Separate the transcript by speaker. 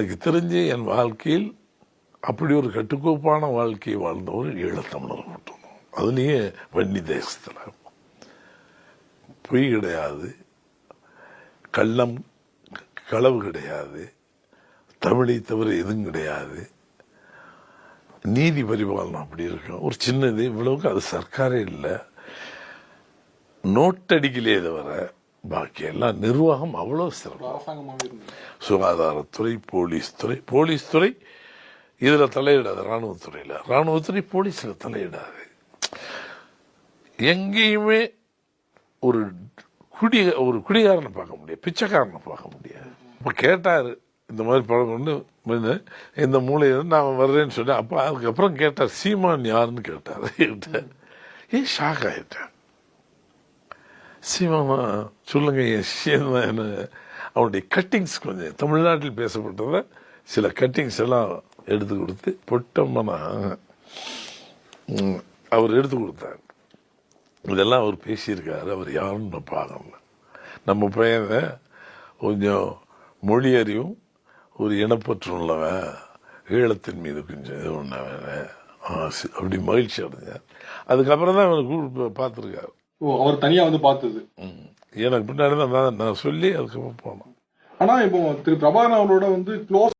Speaker 1: எனக்கு தெரிஞ்சு என் வாழ்க்கையில் அப்படி ஒரு கட்டுக்கோப்பான வாழ்க்கையை வாழ்ந்தவர் ஈழத்தமிழர் மட்டும். அதுலேயே வன்னி தேசத்தில். பொய் கிடையாது. கள்ளம் களவு கிடையாது. தமிழை தவிர எதுவும் கிடையாது. நீதி பரிபாலனம் அப்படி இருக்கும். ஒரு சின்னது இவ்வளவுக்கு அது சர்க்காரே இல்லை. நோட்டடிக்கலே தவிர பாக்கி எல்லாம் நிர்வாகம் அவ்வளோ சிறப்பு. சுகாதாரத்துறை போலீஸ் துறை போலீஸ் துறை இதுல தலையிடாது ராணுவத்துறையில ராணுவத்துறை போலீஸ்ல தலையிடாது. எங்கேயுமே ஒரு குடி ஒரு குடிகாரனை பார்க்க முடியாது. பிச்சைக்காரனை பார்க்க முடியாது. அப்ப கேட்டாரு இந்த மாதிரி பழம் கொண்டு இந்த மூலையில நான் வர்றேன்னு சொன்னேன் அப்ப அதுக்கப்புறம் கேட்டார் சீமான் யாருன்னு கேட்டார். ஏன் ஷாக் ஆயிட்டேன் சீமாமா சொல்லுங்க என் என்ன? அவனுடைய கட்டிங்ஸ் கொஞ்சம் தமிழ்நாட்டில் பேசப்பட்டத சில கட்டிங்ஸ் எல்லாம் எடுத்து கொடுத்து பொட்டம்மனா அவர் எடுத்து கொடுத்தார். இதெல்லாம் அவர் பேசியிருக்காரு அவர் யாருன்னு நான் பார்க்கல. நம்ம பையனை கொஞ்சம் மொழி அறிவும் ஒரு இனப்பற்று உள்ளவன் ஈழத்தின் மீது கொஞ்சம் இது பண்ணவன் அப்படி மகிழ்ச்சி அடைஞ்சார். அதுக்கப்புறம் தான் அவர் கூப்பிட்டு பார்த்துருக்காரு.
Speaker 2: அவர் தனியா வந்து பார்த்தது.
Speaker 1: எனக்கு பின்னாடி தான் நான் சொல்லி அதுக்கப்புறம் போனோம்
Speaker 2: ஆனா இப்போ திரு பிரபாகரன் அவரோட வந்து க்ளோஸ்